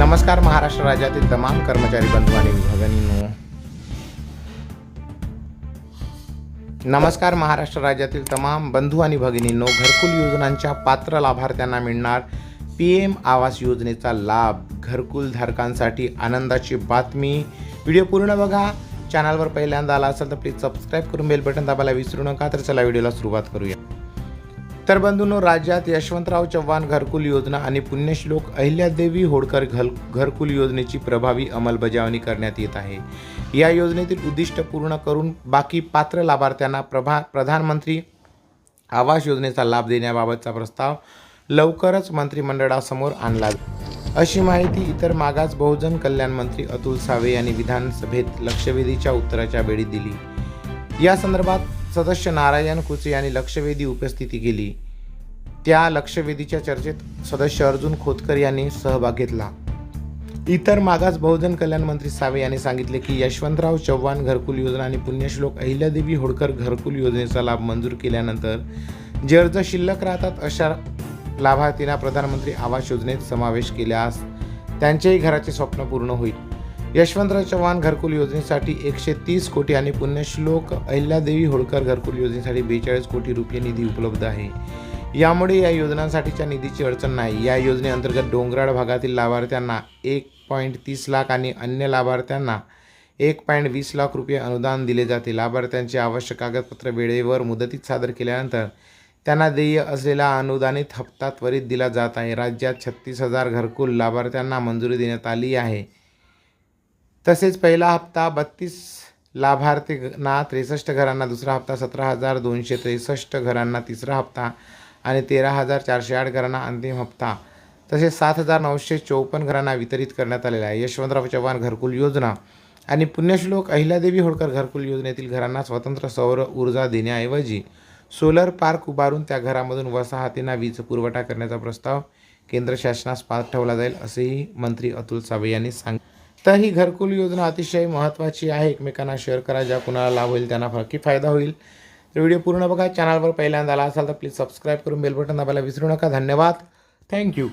नमस्कार महाराष्ट्र राज्यातील तमाम कर्मचारी बंधू आणि भगिनींनो नमस्कार महाराष्ट्र राज्यातील तमाम बंधू आणि भगिनींनो. घरकुल योजनांच्या पात्र लाभार्थ्यांना मिळणार पी एम आवास योजनेचा लाभ. घरकुल धारकांसाठी आनंदाची बातमी. व्हिडिओ पूर्ण बघा. चॅनलवर पहिल्यांदा आला असेल तर प्लीज सबस्क्राईब करून बेल बटन दाबायला विसरू नका. तर चला व्हिडिओला सुरुवात करूया. तर बंधूंनो राज्यात यशवंतराव चव्हाण घरकुल योजना आणि पुण्यश्लोक अहिल्यादेवी होडकर घल घरकुल योजनेची प्रभावी अंमलबजावणी करण्यात येत आहे. या योजनेतील उद्दिष्ट पूर्ण करून बाकी पात्र लाभार्थ्यांना प्रभा प्रधानमंत्री आवास योजनेचा लाभ देण्याबाबतचा प्रस्ताव लवकरच मंत्रिमंडळासमोर आणला अशी माहिती इतर मागास बहुजन कल्याण मंत्री अतुल सावे यांनी विधानसभेत लक्षवेधीच्या उत्तराच्या वेळी दिली. या संदर्भात सदस्य नारायण कुचे यांनी लक्षवेधी उपस्थिती केली. त्या लक्षवेधीच्या चर्चेत सदस्य अर्जुन खोतकर यांनी सहभाग घेतला. इतर मागास बहुजन कल्याण मंत्री सावे यांनी सांगितले की यशवंतराव चव्हाण घरकुल योजना आणि पुण्यश्लोक अहिल्यादेवी होडकर घरकुल योजनेचा लाभ मंजूर केल्यानंतर जे अर्ज शिल्लक राहतात अशा लाभार्थींना प्रधानमंत्री आवास योजनेत समावेश केल्यास त्यांचेही घराचे स्वप्न पूर्ण होईल. यशवंतराव चव्हाण घरकुल योजनेसाठी एकशे तीस कोटी आणि पुण्यश्लोक अहिल्यादेवी होळकर घरकुल योजनेसाठी बेचाळीस कोटी रुपये निधी उपलब्ध आहे. यामुळे या योजनांसाठीच्या निधीची अडचण नाही. या योजनेअंतर्गत डोंगराळ भागातील लाभार्थ्यांना एक पॉईंट तीस लाख आणि अन्य लाभार्थ्यांना एक पॉईंट वीस लाख रुपये अनुदान दिले जाते. लाभार्थ्यांचे आवश्यक कागदपत्र वेळेवर मुदतीत सादर केल्यानंतर त्यांना देय असलेला अनुदानित हप्ता त्वरित दिला जात आहे. राज्यात छत्तीस हजार घरकुल लाभार्थ्यांना मंजुरी देण्यात आली आहे. तसेच पहिला हप्ता बत्तीस लाभार्थींना त्रेसष्ट घरांना दुसरा हप्ता सतरा हजार दोनशे त्रेसष्ट घरांना तिसरा हप्ता आणि तेरा हजार चारशे आठ घरांना अंतिम हप्ता. तसेच सात हजार नऊशे चौपन्न घरांना वितरित करण्यात आलेला आहे. यशवंतराव चव्हाण घरकुल योजना आणि पुण्यश्लोक अहिल्यादेवी होळकर घरकुल योजनेतील घरांना स्वतंत्र सौर ऊर्जा देण्याऐवजी सोलर पार्क उभारून त्या घरामधून वसाहतींना वीज पुरवठा करण्याचा प्रस्ताव केंद्र शासनास पाठवला जाईल असेही मंत्री अतुल सावे यांनी सांग तर ही घरकुल योजना अतिशय महत्त्वाची आहे. एकमेकांना शेअर करा ज्या कुणाला लाभ होईल त्यांना नक्की फायदा होईल. तर व्हिडिओ पूर्ण बघा. चॅनलवर पहिल्यांदा आला असाल तर प्लीज सबस्क्राईब करून बेल बटन दाबायला विसरू नका. धन्यवाद. थँक्यू